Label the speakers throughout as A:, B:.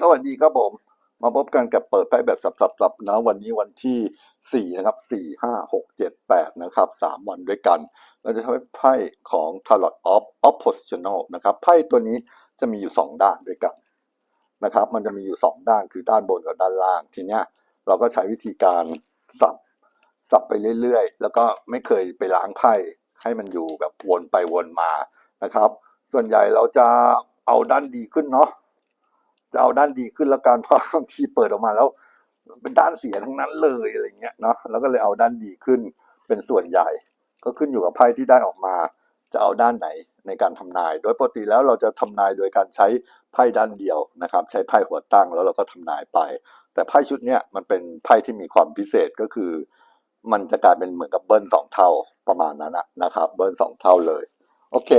A: สวัสดีครับผม มาพบกันกับเปิดไพ่แบบสับๆๆนะวันนี้วันที่สี่นะครับสี่ห้าหกเจ็ดแปดนะครับสามวันด้วยกัน เราจะใช้ไพ่ของ Tarot of Oppositional นะครับไพ่ตัวนี้จะมีอยู่สองด้านด้วยกันนะครับ มันจะมีอยู่สองด้านคือด้านบนกับด้านล่างทีเนี้ยเราก็ใช้วิธีการสับสับไปเรื่อยๆ แล้วก็ไม่เคยไปล้างไพ่ให้มันอยู่แบบวนไปวนมานะครับ ส่วนใหญ่เราจะเอาด้านดีขึ้นเนาะ จะเอาด้านดีขึ้นแล้วกันเพราะบางทีเปิดออกมาแล้วเป็นด้านเสียทั้งนั้นเลยอะไรเงี้ยเนาะแล้วก็เลยเอาด้านดีขึ้นเป็นส่วนใหญ่ ก็ขึ้นอยู่กับไพ่ที่ได้ออกมา จะเอาด้านไหนในการทำนาย โดยปกติแล้วเราจะทำนายโดยการใช้ไพ่ด้านเดียวนะครับ ใช้ไพ่หัวตั้งแล้วเราก็ทำนายไป แต่ไพ่ชุดเนี้ยมันเป็นไพ่ที่มีความพิเศษก็คือ มันจะกลายเป็นเหมือนกับเบิ้ลสองเท่าประมาณนั้นนะครับ เบิ้ลสองเท่าเลย โอเค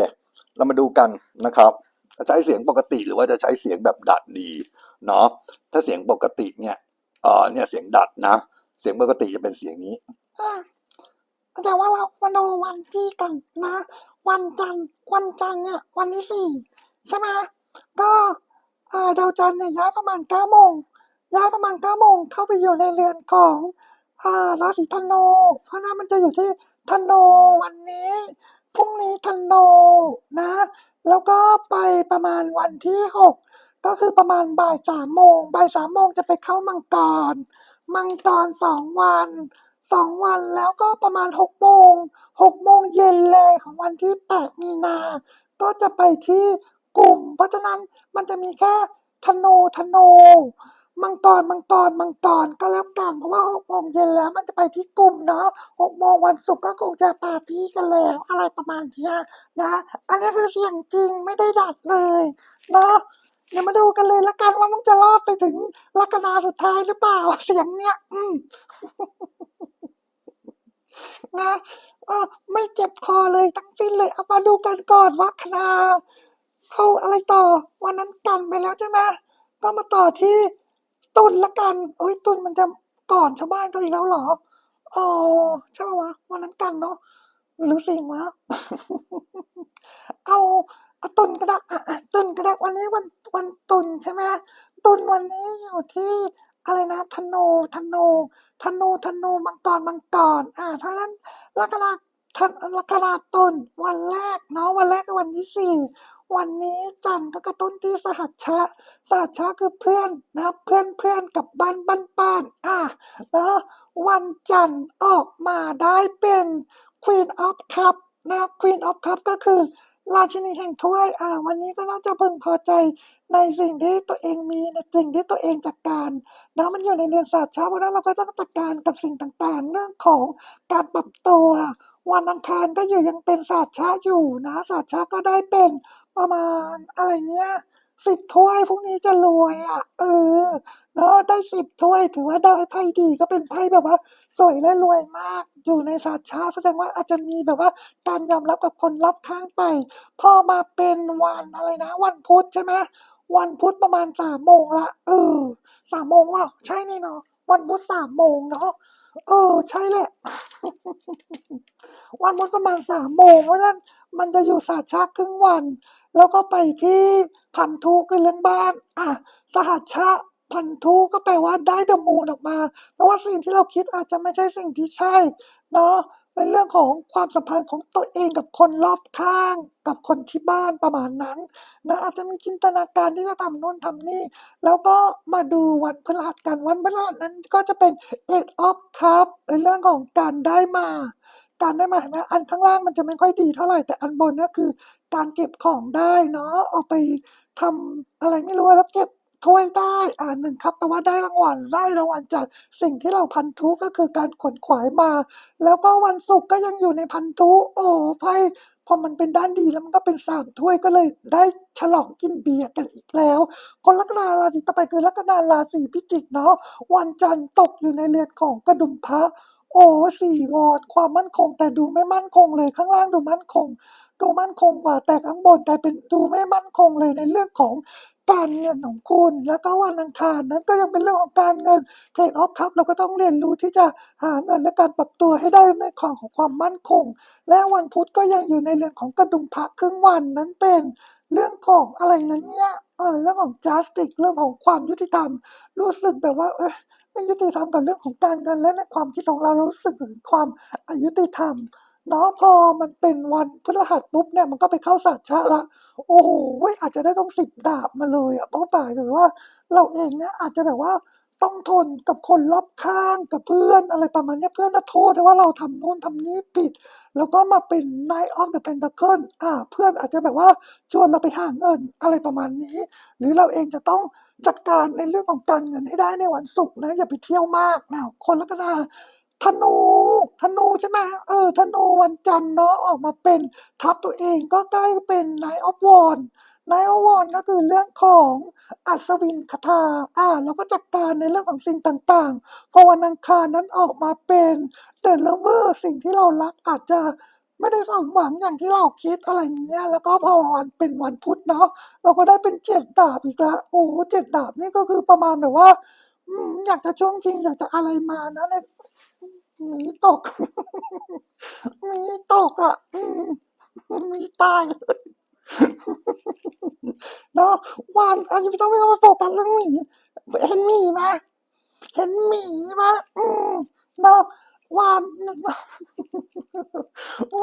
A: เรามาดูกันนะครับ จะใช้เสียงปกติหรือว่าจะใช้เสียงแบบดัดดีเนาะถ้าเสียงปกติเนี่ยเออเนี่ยเสียงดัดนะ เสียงปกติจะเป็นเสียงนี้
B: แต่ว่าเรามาดูวันที่กันนะ วันจันทร์วันจันทร์เนี่ยวันที่สี่ใช่ไหมก็เออดาวจันทร์เนี่ยย้ายประมาณเก้าโมงย้ายประมาณเก้าโมงเข้าไปอยู่ในเรือนของอ่าราศีธนูเพราะนั้นมันจะอยู่ที่ธนูวันนี้พรุ่งนี้ธนูนะ แล้วก็ไปประมาณวันที่หกก็คือประมาณบ่ายสามโมงบ่ายสามโมงจะไปเข้ามังกร มังกรสองวันสองวันแล้วก็ประมาณหกโมงหกโมงเย็นเลยของวันที่แปดมีนา ก็จะไปที่กลุ่ม เพราะฉะนั้นมันจะมีแค่ธนูธนู มังกรมังกรมังกรก็แล้วกันเพราะว่าหกโมงเย็นแล้วมันจะไปที่กลุ่มเนาะหกโมงวันศุกร์ก็คงจะปาร์ตี้กันแล้วอะไรประมาณเนี้ยนะอันนี้คือเสียงจริงไม่ได้ดัดเลยเนาะเดี๋ยวมาดูกันเลยละกันว่ามันจะรอดไปถึงลัคนาสุดท้ายหรือเปล่าเสียงเนี้ยอืมนะเออไม่เจ็บคอเลยทั้งสิ้นเลยเอามาดูกันก่อนว่าคณาเขาอะไรต่อ วันนั้นกันไปแล้วใช่ไหมก็มาต่อที่ ตุนละกันโอ้ยตุนมันจะก่อนชาวบ้านเขาอีกแล้วเหรออ๋อใช่ปะวะวันนั้นกันเนาะหรือสิ่งวะเอาเอาตุนก็ได้อะอะตุนก็ได้วันนี้วันวันตุนใช่ไหมตุนวันนี้อยู่ที่อะไรนะธนูธนูธนูธนูมังกรมังกรอ่าเท่านั้นลัคนาธนลัคนาตุนวันแรกเนาะวันแรกก็วันที่สี่ วันนี้จันก็กระตุ้นที่สหัชชะ สหัชชะคือเพื่อนนะเพื่อนเพื่อนกับบ้านบ้านป้านอะแล้ววันจันออกมาได้เป็น Queen of Cup นะ Queen of Cup ก็คือราชินีแห่งถ้วยอ่าวันนี้ก็น่าจะพึงพอใจในสิ่งที่ตัวเองมีในสิ่งที่ตัวเองจัดการนะมันอยู่ในเรือนศาสตร์ช้าเพราะฉะนั้นเราก็ต้องจัดการกับสิ่งต่างๆ เรื่องของการปรับตัว วันอังคารก็อยู่ยังเป็นศาสตร์ชาอยู่นะศาสตร์ชาก็ได้เป็นประมาณอะไรเนี้ยสิบถ้วยพรุ่งนี้จะรวยอะ เออเนาะได้สิบถ้วยถือว่าได้ไพ่ดีก็เป็นไพ่แบบว่า สวยและรวยมาก อยู่ในศาสตร์ชาแสดงว่าอาจจะมีแบบว่าการยอมรับกับคนรอบข้างไป พอมาเป็นวันอะไรนะ วันพุธใช่ไหมวันพุธประมาณสามโมงละเออสามโมงว่ะใช่นี่เนาะวันพุธสามโมงเนาะเออ ใช่แหละ วันพุธประมาณสามโมงเพราะฉะนั้นมันจะอยู่ศาสตร์ชาครึ่งวัน แล้วก็ไปที่พันธุคือเรื่องบ้านอะสหัสชะพันธุก็แปลว่าได้เดมูนออกมาเพราะว่าสิ่งที่เราคิดอาจจะไม่ใช่สิ่งที่ใช่เนาะเป็นเรื่องของความสัมพันธ์ของตัวเองกับคนรอบข้าง กับคนที่บ้านประมาณนั้นนะอาจจะมีจินตนาการที่จะทำโน่นทำนี่ แล้วก็มาดูวันพฤหัสกันวันพฤหัสนั้นก็จะเป็น eight of cup ในเรื่องของการได้มา การได้มาเห็นไหมอันข้างล่างมันจะไม่ค่อยดีเท่าไหร่แต่อันบนเนี่ยคือ การเก็บของได้เนาะเอาไปทำอะไรไม่รู้แล้วเก็บถ้วยได้อ่าหนึ่งครับ แต่ว่าได้รางวัลได้รางวัลจากสิ่งที่เราพันธุก็คือการขวนขวายมา แล้วก็วันศุกร์ก็ยังอยู่ในพันธุโอ้ไพ่พอมันเป็นด้านดีแล้วมันก็เป็นสามถ้วยก็เลยได้ฉลองกินเบียร์กันอีกแล้ว คนลัคนาราศีต่อไปคือลัคนาราศีพิจิกเนาะวันจันทร์ตกอยู่ในเรือนของกระดุมพระ โอ้ สี่วอดความมั่นคง แต่ดูไม่มั่นคงเลย ข้างล่างดูมั่นคง ดูมั่นคงกว่า แต่ข้างบนกลายเป็นดูไม่มั่นคงเลยในเรื่องของการเงินของคุณ แล้วก็วันอังคารนั้นก็ยังเป็นเรื่องของการเงินเทรดออฟครับ เราก็ต้องเรียนรู้ที่จะหาเงินและการปรับตัวให้ได้ในของของความมั่นคง และวันพุธก็ยังอยู่ในเรื่องของกระดุมพระครึ่งวันนั้นเป็นเรื่องของอะไรนั้นเนี่ยเออเรื่องของ justice เรื่องของความยุติธรรม รู้สึกแบบว่า เอย ไม่ยุติธรรมกับเรื่องของการเงินและในความคิดของเราเรารู้สึกถึงความอายุติธรรมเนาะพอมันเป็นวันพฤหัสปุ๊บเนี่ยมันก็ไปเข้าสัจชะละ โอ้โหอาจจะได้ต้องสิบดาบมาเลยอะต้องป่ายหรือว่าเราเองเนี่ยอาจจะแบบว่า ต้องทนกับคนรอบข้างกับเพื่อนอะไรประมาณนี้เพื่อนน่ะโทษว่าเราทำโน่นทำนี้ผิด แล้วก็มาเป็น Knight of the Pentacle อ่าเพื่อนอาจจะแบบว่าชวนเราไปหาเงินอะไรประมาณนี้ หรือเราเองจะต้องจัดการในเรื่องของการเงินให้ได้ในวันศุกร์นะอย่าไปเที่ยวมากนะคนลัคนาธนูธนูใช่ไหมเออธนูวันจันทร์เนาะออกมาเป็นทับตัวเองก็ใกล้เป็นนายอัปวัน Knight of Wands Knight of Wands ก็คือเรื่องของอัศวินคาถาอ่าเราก็จัดการในเรื่องของสิ่งต่างๆ พอวันอังคารนั้นออกมาเป็นเด e ละเวอสิ่งที่เรารักอาจจะไม่ได้สมหวังอย่างที่เราคิดอะไรอย่างเงี้ย แล้วก็พอวันเป็นวันพุธเนาะเราก็ได้เป็นเจ็ดดาบอีกละโอ้เจ็ดดาบนี่ก็คือประมาณแบบว่าอือยากจะช่วงชิงอยากจะอะไรมานะในมีตกมีตกอะมหมีตายเลย เนาะวันอันนี้ไม่ต้องไม่ต้องมาโฟกัสเรื่องหมีเห็นหมีไหมเห็นหมีไหมอืมเนาะวัน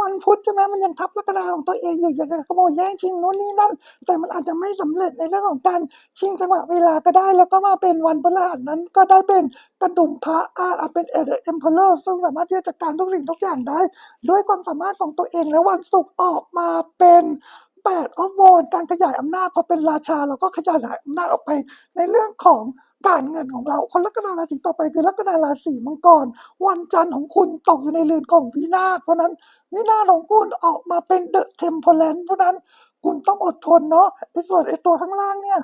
B: วันพุธใช่ไหมมันยังทับลัคนาของตัวเองอยู่อยากจะขโมยแย่งชิงโน่นนี่นั่น แต่มันอาจจะไม่สำเร็จในเรื่องของการชิงจังหวะเวลาก็ได้ แล้วก็มาเป็นวันพฤหัสนั้นก็ได้เป็นกระดุมพระอาเป็นเอเดอเอ็มเพลเลอร์ซึ่งสามารถที่จะจัดการทุกสิ่งทุกอย่างได้ ด้วยความสามารถของตัวเองแล้ววันศุกร์ออกมาเป็น แปดออฟโวนการขยายอำนาจพอเป็นราชาเราก็ขยายอำนาจออกไปในเรื่องของการเงินของเรา คนลัคนาราศีต่อไปคือลัคนาราศีมังกร วันจันทร์ของคุณตกอยู่ในเรือนของวินาศเพราะนั้นวินาศของคุณออกมาเป็นเดอะเทมเพลนเพราะนั้นคุณต้องอดทนเนาะไอ้ส่วนไอ้ตัวข้างล่างเนี่ย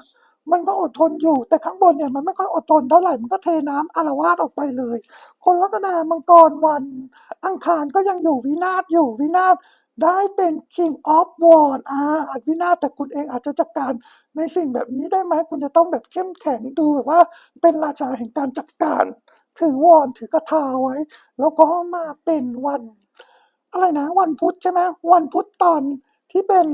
B: มันก็อดทนอยู่ แต่ข้างบนเนี่ยมันไม่ค่อยอดทนเท่าไหร่ มันก็เทน้ำอารวาสออกไปเลย คนลัคนามังกรวัน อังคารก็ยังอยู่วินาศอยู่วินาศ ได้เป็น King of w a r อ่าอาจวินาแต่คุณเองอาจจะจัดการในสิ่งแบบนี้ได้ไหมคุณจะต้องแบบเข้มแข็งดูแบบว่าเป็นราชาแห่งการจัดการ ถือวอนถือกระทาไว้ แล้วก็มาเป็นวัน อะไรนะ วันพุธใช่ไหมวันพุธตอนที่เป็น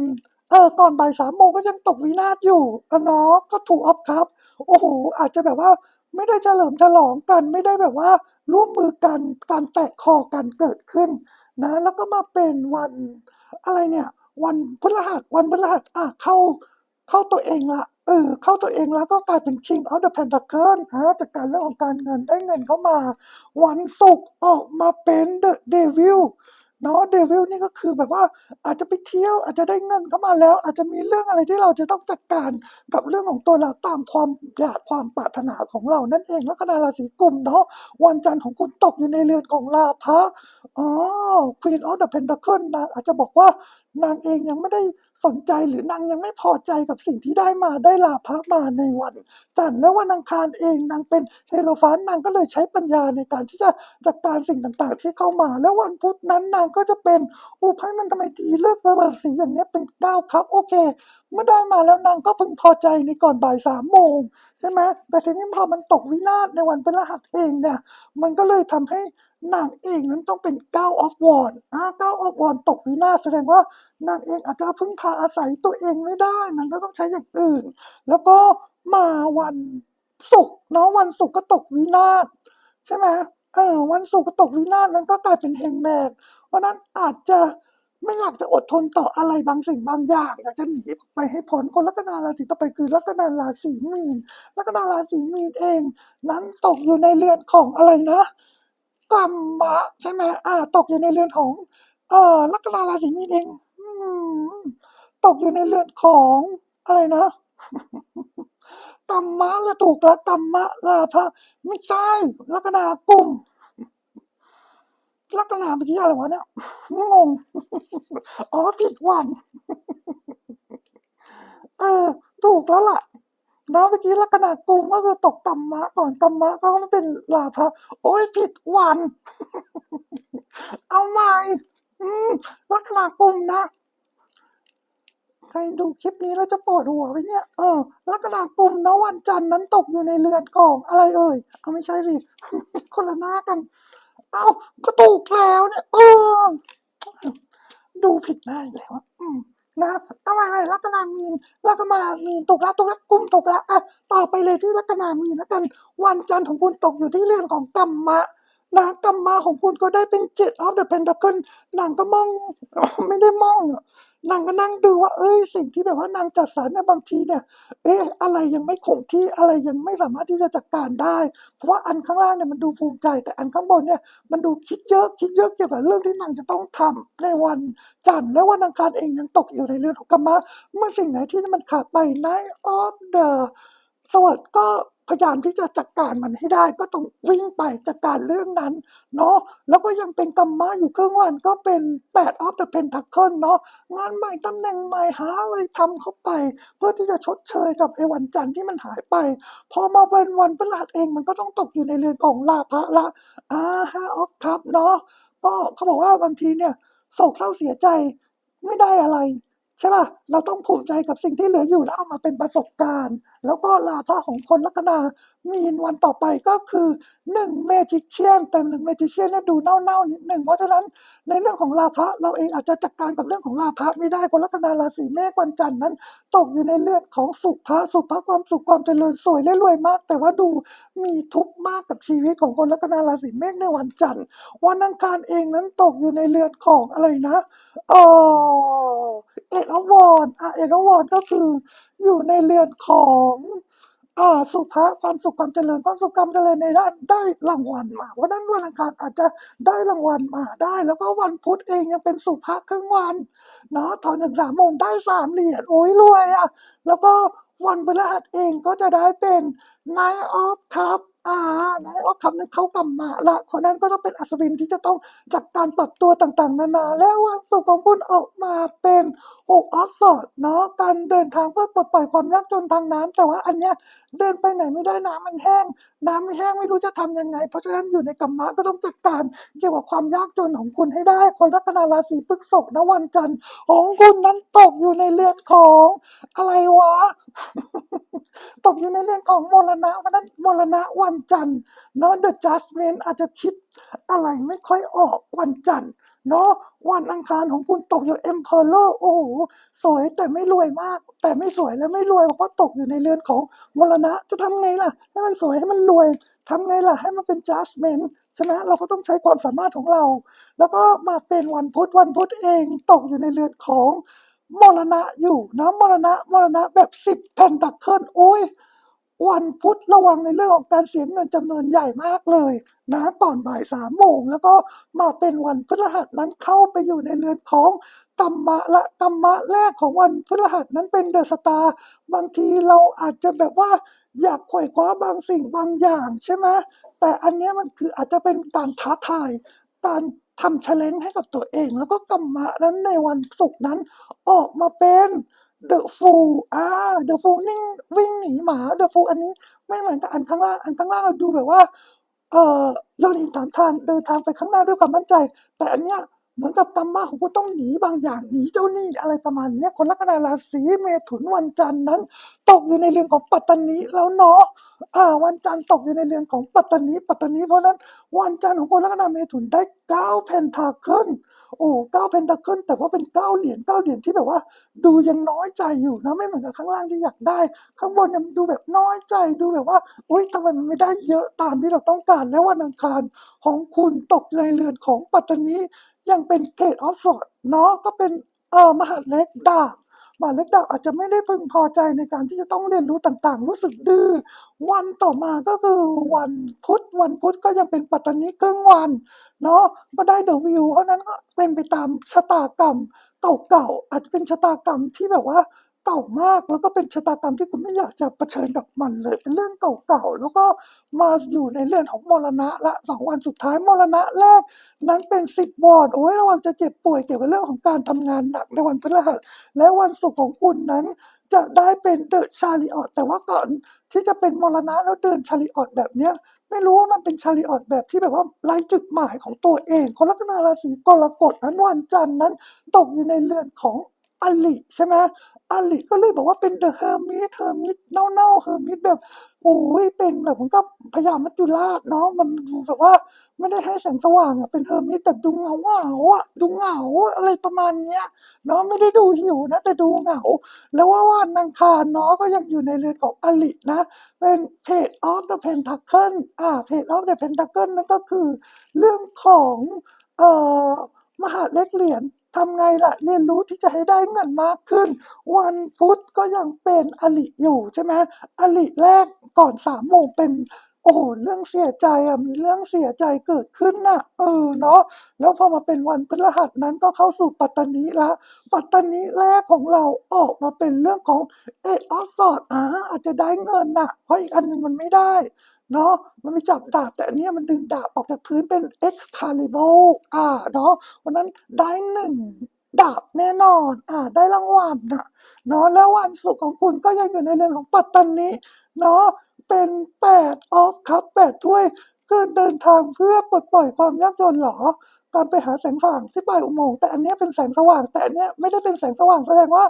B: เออก่อนบ่ายสามโมงก็ยังตกวินาศอยู่อะเนาะก็ถูกออฟครับ โอ้โห อาจจะแบบว่าไม่ได้เฉลิมฉลองกัน ไม่ได้แบบว่าร่วมมือกันการแตกคอกันเกิดขึ้น นะ แล้วก็มาเป็นวันอะไรเนี่ย วันพฤหัสวันพฤหัสอะเข้าเข้าตัวเองละเออเข้าตัวเองแล้วก็กลายเป็น King of the Pentacle ฮะจากการเรื่องของการเงินได้เงินเข้ามา วันศุกร์ออกมาเป็น The Devil เนาะเดวิลนี่ก็คือแบบว่าอาจจะไปเที่ยวอาจจะได้เงินเข้ามาแล้ว อาจจะมีเรื่องอะไรที่เราจะต้องจัดการกับเรื่องของตัวเราตามความอยากความปรารถนาของเรานั่นเองแล้วคนาราศีกุมเนาะวันจันทร์ของคุณตกอยู่ในเรือนของลาภะอ๋อ Queen of the Pentacle นะอาจจะบอกว่า นางเองยังไม่ได้สนใจหรือนางยังไม่พอใจกับสิ่งที่ได้มาได้ลาภะมาในวันจันทร์และวันอังคารเองนางเป็นเฮโรฟานนางก็เลยใช้ปัญญาในการที่จะจัดการสิ่งต่างๆ ที่เข้ามา แล้ววันพุธนั้นนางก็จะเป็นอู้ไพ่มันทำไมดีเลือกระเบิสีอย่างนี้เป็นเก้าครับ โอเค เมื่อได้มาแล้วนางก็พึงพอใจในก่อนบ่ายสามโมงใช่ไหมแต่ทีนี้พอมันตกวินาศในวันพฤหัสเองเนี่ยมันก็เลยทำให้นางเองนั้นต้องเป็นเก้าออฟวอนอ่าเก้าออฟวอนตกวินาศแสดงว่านางเองอาจจะพึ่งพาอาศัยตัวเองไม่ได้นางก็ต้องใช้อย่างอื่น แล้วก็มาวันศุกร์เนาะวันศุกร์ก็ตกวินาศใช่ไหมเออวันศุกร์ก็ตกวินาศนั้นก็กลายเป็นเฮงแมนเพราะนั้นอาจจะไม่อยากจะอดทนต่ออะไรบางสิ่งบางอย่างอยากจะหนีไปให้พ้นคนลัคนาราศีต่อไปคือลัคนาราศีมีนลัคนาราศีมีนเอง นั้นตกอยู่ในเรือนของอะไรนะ กรรมะใช่ไหมอ่า ตกอยู่ในเรือนของ เอ่อลัคนาราศีมีนเองตกอยู่ในเรือนของอะไรนะกรรมะละถูกแล้วกรรมะลาภะไม่ใช่ลัคนากุมลัคนาเมื่อกี้อะไรวะเนี่ยงงอ๋อผิดวันเออถูกแล้วล่ะ แล้วเมื่อกี้ลัคนากุมก็คือตกกรรมะก่อนกรรมะก็ไม่เป็นลาภะโอ้ยผิดวัน เอาใหม่ลัคนากุมนะใครดูคลิปนี้แล้วจะปวดหัวไปเนี่ย เออ ลัคนากุมนะวันจันทร์นั้นตกอยู่ในเรือนของอะไรเอ่ย เอาไม่ใช่สิคนละหน้ากัน เอาก็ถูกแล้วเนี่ย เออ ดูผิดหน้าอีกแล้วอะอืมนะอะไรลัคนามีนลัคนามีนตกละตกละกุ้มตกละอะต่อไปเลยที่ลัคนามีนแล้วกัน วันจันทร์ของคุณตกอยู่ที่เรื่อนของกรรมะนะกรรมะของคุณก็ได้เป็นเจ็ดออฟเดอะเพนทาเคิลนางก็มองไม่ได้มอง นางก็นั่งดูว่า เอ้ยสิ่งที่แบบว่านางจัดสรรเนี่ยบางทีเนี่ย เอ๊ะอะไรยังไม่คงที่อะไรยังไม่สามารถที่จะจัดการได้ เพราะว่าอันข้างล่างเนี่ยมันดูภูมิใจ แต่อันข้างบนเนี่ยมันดูคิดเยอะคิดเยอะเกี่ยวกับเรื่องที่นางจะต้องทำในวันจันทร์และวันอังคารเองยังตกอยู่ในเรื่องของกรรมะเมื่อสิ่งไหนที่มันขาดไป Night of the สวัสดก็ พยายามที่จะจัดการมันให้ได้ ก็ต้องวิ่งไปจัดการเรื่องนั้นเนาะแล้วก็ยังเป็นกรรมะอยู่ครึ่งวันก็เป็น8 of the pentacle เนาะงานใหม่ตำแหน่งใหม่หาอะไรทำเข้าไป เพื่อที่จะชดเชยกับไอ้วันจันทร์ที่มันหายไป พอมาเป็นวันพฤหัสเองมันก็ต้องตกอยู่ในเรือนของลาภะละอ่าห้าออฟคัพเนาะก็เขาบอกว่าบางทีเนี่ยโศกเศร้าเสียใจไม่ได้อะไร ใช่ป่ะ เราต้องภูมิใจกับสิ่งที่เหลืออยู่แล้วเอามาเป็นประสบการณ์ แล้วก็ลาภะของคนลัคนามีนวันต่อไปก็คือหนึ่งเมจิเชียนแต่หนึ่งเมจิเชียนเนี่ยดูเน่าๆนิดหนึ่งเพราะฉะนั้นในเรื่องของลาภะเราเองอาจจะจัดการกับเรื่องของลาภะไม่ได้คนลัคนาราศีเมษวันจันทร์นั้น ตกอยู่ในเลือดของสุภะสุภะความสุขความเจริญสวยและรวยมาก แต่ว่าดูมีทุกข์มากกับชีวิตของคนลัคนาราศีเมษในวันจันทร์วันอังคารเองนั้นตกอยู่ในเรือนของอะไรนะเออ เอ็ดอวอนอะเอ็ดอวอนก็คืออยู่ในเรือนของอ่าสุภาความสุขความเจริญความสุขความเจริญในด้านได้รางวัลมาเพราะฉะนั้นวันอังคารอาจจะได้รางวัลมาได้ แล้วก็วันพุธเองยังเป็นสุภาครึ่งวันเนาะตอนหนึ่งสามโมงได้สามเหรียญโอ้ยรวยอะแล้วก็วันพฤหัสเองก็จะได้เป็น Night of Cup อ่า Night of Cup นั้นเขากำมาละคนนั้นก็ต้องเป็นอัศวินที่จะต้องจัดการปรับตัวต่างๆ นานา แล้ววันศุกร์ของคุณออกมาเป็น6 of Swords เนาะการเดินทางเพื่อปลดปล่อยความยากจนทางน้ำแต่ว่าอันเนี้ยเดินไปไหนไม่ได้น้ำมันแห้ง น้ำไม่แห้งไม่รู้จะทำยังไง เพราะฉะนั้นอยู่ในกรรมะก็ต้องจัดการเกี่ยวกับความยากจนของคุณให้ได้ คนลัคนาราศีพฤษภนะวันจันทร์ของคุณนั้นตกอยู่ในเรือนของอะไรวะ ตกอยู่ในเรื่องของมรณะเพราะนั้นมรณะวันจันทร์เนาะ The Judgment อาจจะคิดอะไรไม่ค่อยออกวันจันทร์เนาะวันอังคารของคุณตกอยู่ Emperor โอ้โหสวยแต่ไม่รวยมาก แต่ไม่สวยและไม่รวยเพราะตกอยู่ในเรือนของมรณะจะทำไงล่ะ ให้มันสวยให้มันรวยทำไงล่ะ ให้มันเป็น Judgment ช่ไหมเราก็ต้องใช้ความสามารถของเรา แล้วก็มาเป็นวันพุธวันพุธเองตกอยู่ในเรือนของมรณะอยู่นะมรณะมรณะแบบสิบแผ่นตักเคิลโอ้ย วันพุธระวังในเรื่องของการเสียเงินจำนวนใหญ่มากเลยนะตอนบ่ายสามโมงแล้วก็มาเป็นวันพฤหัสนั้นเข้าไปอยู่ในเรือนของกรรมะละกรรมะแรกของวันพฤหัสนั้นเป็นเดอะสตาร์บางทีเราอาจจะแบบว่าอยากไขว่คว้าบางสิ่งบางอย่างใช่ไหมแต่อันนี้มันคืออาจจะเป็นการท้าทายการทำ challenge ให้กับตัวเอง แล้วก็กรรมะนั้นในวันศุกร์นั้นออกมาเป็น เดอะฟูอ่าเดอะฟูนิ่งวิ่งหนีหมาเดอะฟูอันนี้ไม่เหมือนกับอันข้างล่างอันข้างล่างเราดูแบบว่า เอ่อโยนหินถามทางเดินทางไปข้างหน้าด้วยความมั่นใจ แต่อันเนี้ย เหมือนกับกรรมะของคุณต้องหนีบางอย่างหนีเจ้าหนี้อะไรประมาณนี้คนลัคนาราศีเมถุนวันจันทร์นั้น ตกอยู่ในเรือนของปัตตานีแล้วเนาะอ่าวันจันทร์ตกอยู่ในเรือนของปัตตานีปัตตานีเพราะนั้นวันจันทร์ของคนลัคนาเมถุนได้เก้าเพนทาเคิลโอ้เก้าเพนทาเคิลแต่ว่าเป็นเก้าเหรียญเก้าเหรียญที่แบบว่า ดูยังน้อยใจอยู่นะไม่เหมือนกับข้างล่างที่อยากได้ ข้างบนเนี่ยดูแบบน้อยใจดูแบบว่าอุ้ยทำไมมันไม่ได้เยอะตามที่เราต้องการแล้ววันอังคารของคุณตกในเรือนของปัตตานี ยังเป็นเกตออฟสอดเนาะก็เป็นเออมหาเล็กดาบมหาเล็กดาบอาจจะไม่ได้พึงพอใจในการที่จะต้องเรียนรู้ต่างๆ รู้สึกดื้อวันต่อมาก็คือวันพุธวันพุธก็ยังเป็นปัตตานีครึ่งวันเนาะก็ได้เดอะวิวเพราะนั้นก็เป็นไปตามชะตากรรมเก่าๆอาจจะเป็นชะตากรรมที่แบบว่า เก่ามากแล้วก็เป็นชะตากรรมที่คุณไม่อยากจะเผชิญกับมันเลย เป็นเรื่องเก่าๆแล้วก็มาอยู่ในเรื่องของมรณะละสองวันสุดท้ายมรณะแรก นั้นเป็นสิบวอร์ดโอ้ยระวังจะเจ็บป่วยเกี่ยวกับเรื่องของการทำงานหนักในวันพฤหัสและวันศุกร์ของคุณนั้นจะได้เป็นเดอะชาริออตแต่ว่าก่อนที่จะเป็นมรณะแล้วเดินชาริออตแบบเนี้ยไม่รู้ว่ามันเป็นชาริออตแบบที่แบบว่าไร้จุดหมายของตัวเองคนลัคนาราศีกรกฎนั้นวันจันทร์นั้น ตกอยู่ในเรือนของ อลิใช่ไหมอลิก็เลยบอกว่าเป็นเดอะเฮอร์มิทเฮอร์มิทเน่าๆเฮอร์มิทแบบโอ้ยเป็นแบบมันก็พยายามมัจจุราชเนาะมันแบบว่าไม่ได้ให้แสงสว่างอะเป็นเฮอร์มิทแบบดูเหงาเหงาอะดูเหงาอะไรประมาณเนี้ยเนาะไม่ได้ดูหิวนะแต่ดูเหงา แล้วว่าวันอังคารเนาะก็ยังอยู่ในเรือนของอลินะ เป็นเพจ of the pentacle อ่าเพจ of the pentacle นั่นก็คือเรื่องของเอ่อมหาเลขเหรียญ ทำไงล่ะ เรียนรู้ที่จะให้ได้เงินมากขึ้น วันพุธก็ยังเป็นอลิอยู่ใช่ไหมอลิแรกก่อนสามโมงเป็นโอ้โหเรื่องเสียใจอะมีเรื่องเสียใจเกิดขึ้นน่ะเออเนาะแล้วพอมาเป็นวันพฤหัสนั้นก็เข้าสู่ปัตตานีละ ปัตตานีแรกของเราออกมาเป็นเรื่องของเอออสอดอ่าอาจจะได้เงินน่ะเพราะอีกอันหนึ่งมันไม่ได้ เนาะมันไม่จับดาบแต่อันนี้มันดึงดาบออกจากพื้นเป็น Excalibur อ่าเนาะวันนั้นได้หนึ่งดาบแน่นอนอ่าได้รางวัลนะเนาะแล้ววันศุกร์ของคุณก็ยังอยู่ในเรือนของปัตตานีเนาะเป็นแปดออฟครับแปดถ้วยคือเดินทางเพื่อปลดปล่อยความยากจนเหรอการไปหาแสงสว่างที่ปลายอุโมงค์แต่อันนี้เป็นแสงสว่าง แต่อันเนี้ยไม่ได้เป็นแสงสว่างแสดงว่า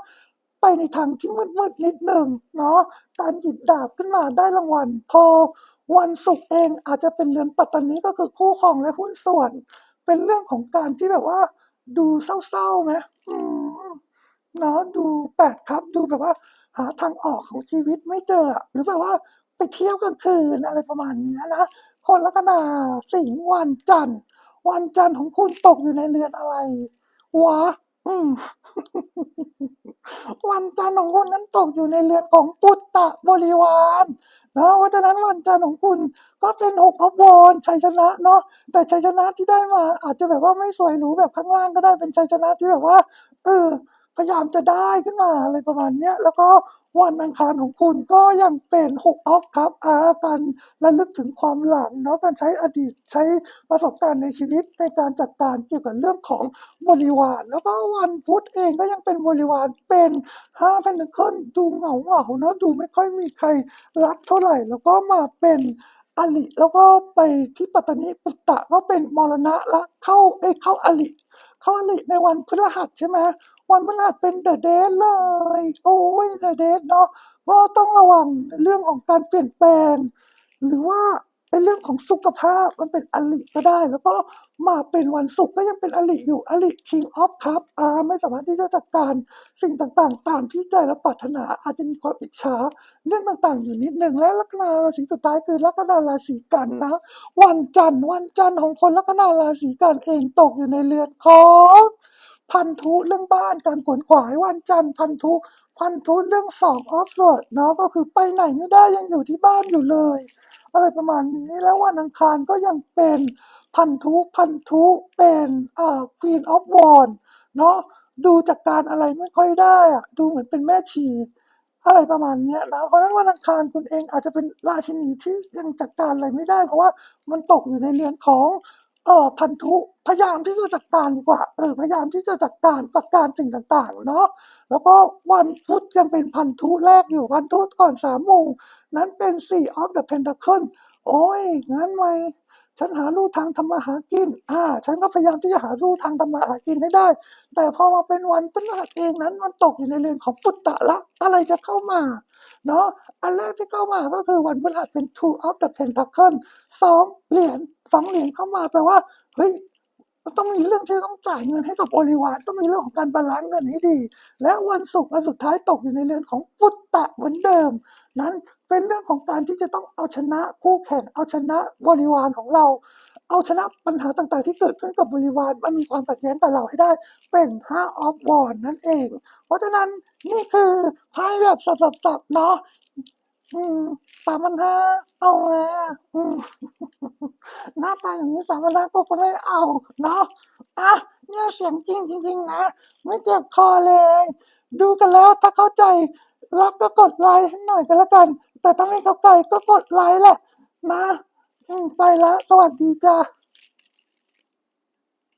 B: ไปในทางที่มืดๆนิดหนึ่งเนาะการหยิบดาบขึ้นมาได้รางวัลพอ วันศุกร์เองอาจจะเป็นเรือนปัตตานีก็คือคู่ครองและหุ้นส่วน เป็นเรื่องของการที่แบบว่า ดูเศร้าๆไหมเนาะดูแปลกครับ ดูแบบว่า หาทางออกของชีวิตไม่เจอ หรือแบบว่าไปเที่ยวกลางคืนอะไรประมาณนี้นะคนลัคนาสิงห์วันจันทร์ วันจันทร์ของคุณตกอยู่ในเรือนอะไรวะ วันจันทร์ของคุณนั้นตกอยู่ในเรือนของปุตตะบริวารเนาะเพราะฉะนั้นวันจันทร์ของคุณก็เป็นหกขบวนชัยชนะเนาะแต่ชัยชนะที่ได้มา อาจจะแบบว่าไม่สวยหรูแบบข้างล่างก็ได้เป็นชัยชนะที่แบบว่าเออพยายามจะได้ขึ้นมาอะไรประมาณเนี้ยแล้วก็ วันอังคารของคุณก็ยังเป็นหกออฟครับอาการระลึกถึงความหลังเนาะการใช้อดีตใช้ประสบการณ์ในชีวิตในการจัดการเกี่ยวกับเรื่องของบริวาร แล้วก็วันพุธเองก็ยังเป็นบริวารเป็นห้าเพนเคิลดูเหงาเหงาเนาะดูไม่ค่อยมีใครรักเท่าไหร่ แล้วก็มาเป็นอลิแล้วก็ไปที่ปัตตานีปุตตะก็เป็นมรณะละเข้าเอ้เข้าอลิเข้าอลิในวันพฤหัสใช่ไหม วันพฤหัสเป็นเดอะเดย์เลย โอ้ยเดอะเดย์เนาะก็ต้องระวังเรื่องของการเปลี่ยนแปลง หรือว่าเป็นเรื่องของสุขภาพมันเป็นอลิก็ได้ แล้วก็มาเป็นวันศุกร์ก็ยังเป็นอลิอยู่อลิ King of Cup อ่าไม่สามารถที่จะจัดการสิ่งต่างๆ ตามที่ใจเราปรารถนาอาจจะมีความอิจฉาเรื่องต่างๆ อยู่นิดหนึ่งและลัคนาราศีสุดท้ายคือลัคนาราศีกันนะ วันจันทร์วันจันทร์ของคนลัคนาราศีกันเองตกอยู่ในเรือนของ พันธุเรื่องบ้านการขวนขวายวันจันทร์พันธุพันธุเรื่องสองออฟโรดเนาะก็คือไปไหนไม่ได้ยังอยู่ที่บ้านอยู่เลย อะไรประมาณนี้แล้ววันอังคารก็ยังเป็นพันธุพันธุเป็นเอ่อ Queen of w a n d เนาะดูจากการอะไรไม่ค่อยได้อะดูเหมือนเป็นแม่ชีอะไรประมาณนี้นะเพราะฉะนั้นวันอังคารคุณเองอาจจะเป็นราชินีที่ยังจัดการอะไรไม่ได้ เพราะว่ามันตกอยู่ในเรือนของ เอ่อพันธุพยายามที่จะจัดการดีกว่าเออพยายามที่จะจัดการจัดการสิ่งต่างๆเนาะแล้วก็วันพุธยังเป็นพันธุแรกอยู่พันธุก่อนสามโมงนั้นเป็นสี่ออฟเดอะเพนทาเคิลโอ้ยงั้นไหม ฉันหาลู่ทางทำมาหากิน อ่า ฉันก็พยายามที่จะหาลู่ทางทำมาหากินให้ได้ แต่พอมาเป็นวันพฤหัสเองนั้น มันตกอยู่ในเรือนของปุตตะละ อะไรจะเข้ามา เนาะ อันแรกที่เข้ามาก็คือวันพฤหัสเป็น two of the pentacle สองเหรียญสองเหรียญเข้ามาแปลว่า เฮ้ย มันต้องมีเรื่องที่ต้องจ่ายเงินให้กับบริวารต้องมีเรื่องของการบาลานซ์เงินให้ดี และวันศุกร์วันสุดท้ายตกอยู่ในเรือนของปุตตะเหมือนเดิม นั้นเป็นเรื่องของการที่จะต้องเอาชนะคู่แข่งเอาชนะบริวารของเรา เอาชนะปัญหาต่างๆ ที่เกิดขึ้นกับบริวารมันมีความขัดแย้งกับเราให้ได้ เป็นห้าออฟวอนนั่นเอง เพราะฉะนั้นนี่คือไพ่แบบสับๆเนาะ สามพันห้าเอามาอืมหน้าตาอย่างนี้สามพันห้าก็คงไม่เอาเนาะอะเนี่ยเสียงจริงจริง ๆ นะ ไม่เจ็บคอเลย ดูกันแล้วถ้าเข้าใจรักก็กดไลค์ให้หน่อยกันละกัน แต่ถ้าไม่เข้าใจก็กดไลค์แหละ นะอืมไปละสวัสดีจ้า